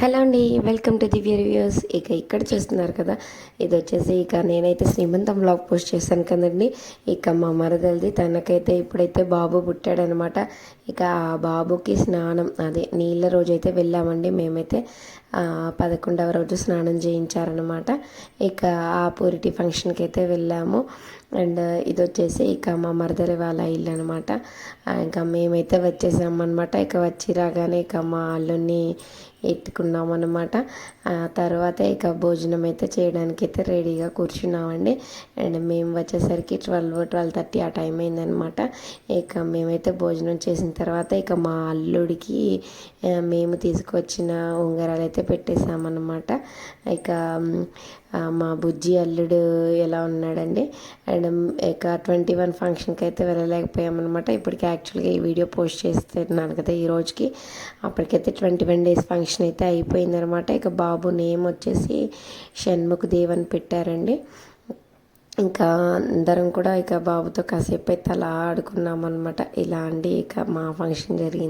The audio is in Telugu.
హలో అండి వెల్కమ్ టు దివ్య రివ్యూస్. ఇక ఇక్కడ చూస్తున్నారు కదా ఇది వచ్చేసి ఇక నేనైతే శ్రీమంతం బ్లాగ్ పోస్ట్ చేశాను కదండి. ఇక మా మరదలది తనకైతే ఇప్పుడైతే బాబు పుట్టాడనమాట. ఇక ఆ బాబుకి స్నానం అదే నీళ్ళ రోజు అయితే వెళ్ళామండి. మేమైతే పదకొండవ రోజు స్నానం చేయించారనమాట. ఇక ఆ పూరిటి ఫంక్షన్కి అయితే వెళ్ళాము. అండ్ ఇది వచ్చేసి ఇక మా మరదలి వాళ్ళ ఇల్లు అనమాట ఇంకా మేమైతే వచ్చేసామన్నమాట. ఇక వచ్చి రాగానే ఇక మా అల్లుని ఎత్తుకున్నాం అనమాట తర్వాత ఇక భోజనం అయితే చేయడానికి అయితే రెడీగా కూర్చున్నామండి. అండ్ మేము వచ్చేసరికి ట్వెల్వ్ ట్వెల్వ్ థర్టీ ఆ టైం అయిందనమాట ఇక మేమైతే భోజనం చేసిన తర్వాత ఇక మా అల్లుడికి మేము తీసుకొచ్చిన ఉంగరాలు అయితే పెట్టేశామన్నమాట. ఇక మా బుజ్జి అల్లుడు ఎలా ఉన్నాడండి? అండ్ ఇక ట్వంటీ వన్ ఫంక్షన్కి అయితే వెళ్ళలేకపోయామన్నమాట. ఇప్పటికి యాక్చువల్గా ఈ వీడియో పోస్ట్ చేస్తున్నాను కదా ఈ రోజుకి. అప్పటికైతే ట్వంటీ వన్ డేస్ ఫంక్షన్ అయితే అయిపోయిందనమాట. ఇక బాబు నేమ్ వచ్చేసి షణ్ముఖ్ దేవ్ అని పెట్టారండి. ఇంకా అందరం కూడా ఇక బాబుతో కాసేపు అయితే అలా ఆడుకున్నాం అనమాట ఇలా అండి ఇక మా ఫంక్షన్ జరిగింది.